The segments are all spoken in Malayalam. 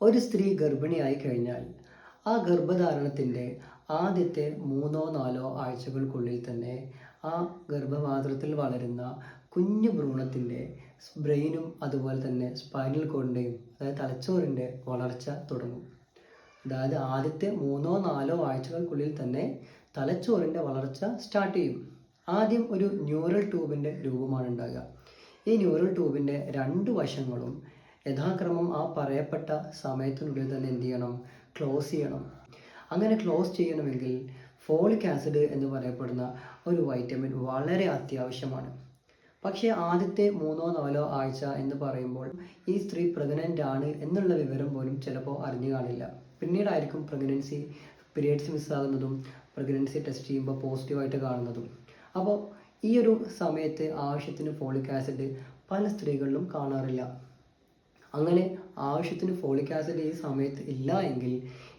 ഒരു സ്ത്രീ ഗർഭിണിയായി കഴിഞ്ഞാൽ ആ ഗർഭധാരണത്തിന്റെ ആദ്യത്തെ മൂന്നോ നാലോ ആഴ്ചകൾക്കുള്ളിൽ തന്നെ ആ ഗർഭപാത്രത്തിൽ വളരുന്ന കുഞ്ഞു ഭ്രൂണത്തിന്റെ ബ്രെയിനും അതുപോലെ തന്നെ സ്പൈനൽ കോഡിന്റെയും അതായത് തലച്ചോറിന്റെ വളർച്ച തുടങ്ങും. അതായത് ആദ്യത്തെ മൂന്നോ നാലോ ആഴ്ചകൾക്കുള്ളിൽ തന്നെ തലച്ചോറിന്റെ വളർച്ച സ്റ്റാർട്ട് ചെയ്യും. ആദ്യം ഒരു ന്യൂറൽ ട്യൂബിന്റെ രൂപമാണ് ഉണ്ടാകുക. ഈ ന്യൂറൽ ട്യൂബിന്റെ രണ്ട് വശങ്ങളും യഥാക്രമം ആ പറയപ്പെട്ട സമയത്തിനുള്ളിൽ തന്നെ എന്ത് ചെയ്യണം? ക്ലോസ് ചെയ്യണം. അങ്ങനെ ക്ലോസ് ചെയ്യണമെങ്കിൽ ഫോളിക് ആസിഡ് എന്ന് പറയപ്പെടുന്ന ഒരു വൈറ്റമിൻ വളരെ അത്യാവശ്യമാണ്. പക്ഷേ ആദ്യത്തെ മൂന്നോ നാലോ ആഴ്ച എന്ന് പറയുമ്പോൾ ഈ സ്ത്രീ പ്രഗ്നന്റ് ആണ് എന്നുള്ള വിവരം പോലും ചിലപ്പോൾ അറിഞ്ഞു കാണില്ല. പിന്നീടായിരിക്കും പ്രഗ്നൻസി പീരിയഡ്സ് മിസ്സാകുന്നതും പ്രഗ്നൻസി ടെസ്റ്റ് ചെയ്യുമ്പോൾ പോസിറ്റീവായിട്ട് കാണുന്നതും. അപ്പോൾ ഈ ഒരു സമയത്ത് ആവശ്യത്തിന് ഫോളിക് ആസിഡ് പല സ്ത്രീകളിലും കാണാറില്ല. അങ്ങനെ ആവശ്യത്തിന് ഫോളിക് ആസിഡ് ഈ സമയത്ത് ഇല്ല എങ്കിൽ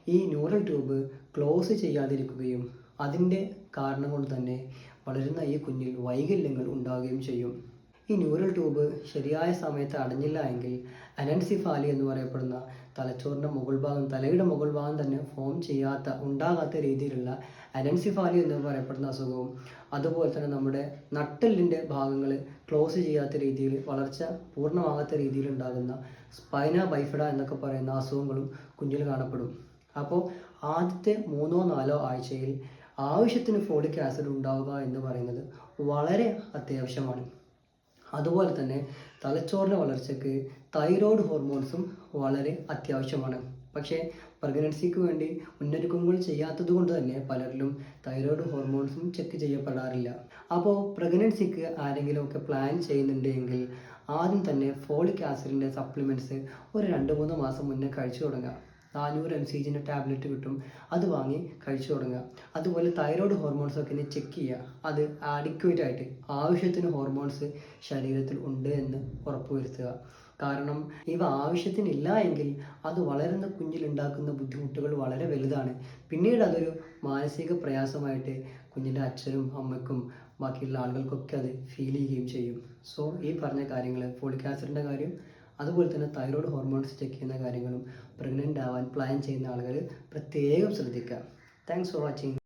ഈ ന്യൂറൽ ട്യൂബ് ക്ലോസ് ചെയ്യാതിരിക്കുകയും അതിന്റെ കാരണം കൊണ്ട് തന്നെ വളരുന്ന ഈ കുഞ്ഞിൽ വൈകല്യങ്ങൾ ഉണ്ടാവുകയും ചെയ്യും. ഈ ന്യൂറൽ ട്യൂബ് ശരിയായ സമയത്ത് അടഞ്ഞില്ല എങ്കിൽ അനൻസിഫാലി എന്ന് പറയപ്പെടുന്ന തലച്ചോറിന്റെ മുകൾ ഭാഗം തലയുടെ മുകൾ ഭാഗം തന്നെ ഫോം ചെയ്യാത്ത ഉണ്ടാകാത്ത രീതിയിലുള്ള അനൻസിഫാലി എന്ന് പറയപ്പെടുന്ന അസുഖവും അതുപോലെ തന്നെ നമ്മുടെ നട്ടെല്ലിന്റെ ഭാഗങ്ങൾ ക്ലോസ് ചെയ്യാത്ത രീതിയിൽ വളർച്ച പൂർണമാകാത്ത രീതിയിൽ ഉണ്ടാകുന്ന സ്പൈന ബൈഫിഡ എന്നൊക്കെ പറയുന്ന അസുഖങ്ങളും കുഞ്ഞിൽ കാണപ്പെടും. അപ്പോൾ ആദ്യത്തെ മൂന്നോ നാലോ ആഴ്ചയിൽ ആവശ്യത്തിന് ഫോളിക് ആസിഡ് ഉണ്ടാവുക എന്ന് പറയുന്നത് വളരെ അത്യാവശ്യമാണ്. അതുപോലെ തന്നെ തലച്ചോറിന്റെ വളർച്ചയ്ക്ക് തൈറോയ്ഡ് ഹോർമോൺസും വളരെ അത്യാവശ്യമാണ്. പക്ഷേ പ്രഗ്നൻസിക്ക് വേണ്ടി മുന്നൊരുക്കങ്ങൾ ചെയ്യാത്തത് കൊണ്ട് തന്നെ പലരിലും തൈറോയ്ഡ് ഹോർമോൺസും ചെക്ക് ചെയ്യപ്പെടാറില്ല. അപ്പോൾ പ്രഗ്നൻസിക്ക് ആരെങ്കിലുമൊക്കെ പ്ലാൻ ചെയ്യുന്നുണ്ടെങ്കിൽ ആദ്യം തന്നെ ഫോളിക് ആസിഡിന്റെ സപ്ലിമെന്റ്സ് ഒരു രണ്ട് മൂന്ന് മാസം മുന്നേ കഴിച്ചു തുടങ്ങുക നാനൂറ് എം സി ജിന്റെ ടാബ്ലറ്റ് കിട്ടും. അത് വാങ്ങി കഴിച്ചു തുടങ്ങുക. അതുപോലെ തൈറോയ്ഡ് ഹോർമോൺസ് ഒക്കെ ഇനി ചെക്ക് ചെയ്യുക. അത് ആഡിക്വേറ്റ് ആയിട്ട് ആവശ്യത്തിന് ഹോർമോൺസ് ശരീരത്തിൽ ഉണ്ട് എന്ന് ഉറപ്പുവരുത്തുക. കാരണം ഇവ ആവശ്യത്തിനില്ല എങ്കിൽ അത് വളരുന്ന കുഞ്ഞിൽ ഉണ്ടാക്കുന്ന ബുദ്ധിമുട്ടുകൾ വളരെ വലുതാണ്. പിന്നീട് അതൊരു മാനസിക പ്രയാസമായിട്ട് കുഞ്ഞിന്റെ അച്ഛനും അമ്മയ്ക്കും ബാക്കിയുള്ള ആളുകൾക്കൊക്കെ അത് ഫീൽ ചെയ്യുകയും ചെയ്യും. സോ ഈ പറഞ്ഞ കാര്യങ്ങൾ ഫോളിക് ആസിഡിന്റെ കാര്യം അതുപോലെ തന്നെ തൈറോയ്ഡ് ഹോർമോൺസ് ചെക്ക് ചെയ്യുന്ന കാര്യങ്ങളും പ്രഗ്നന്റ് ആവാൻ പ്ലാൻ ചെയ്യുന്ന ആളുകൾ പ്രത്യേകം ശ്രദ്ധിക്കുക. Thanks for watching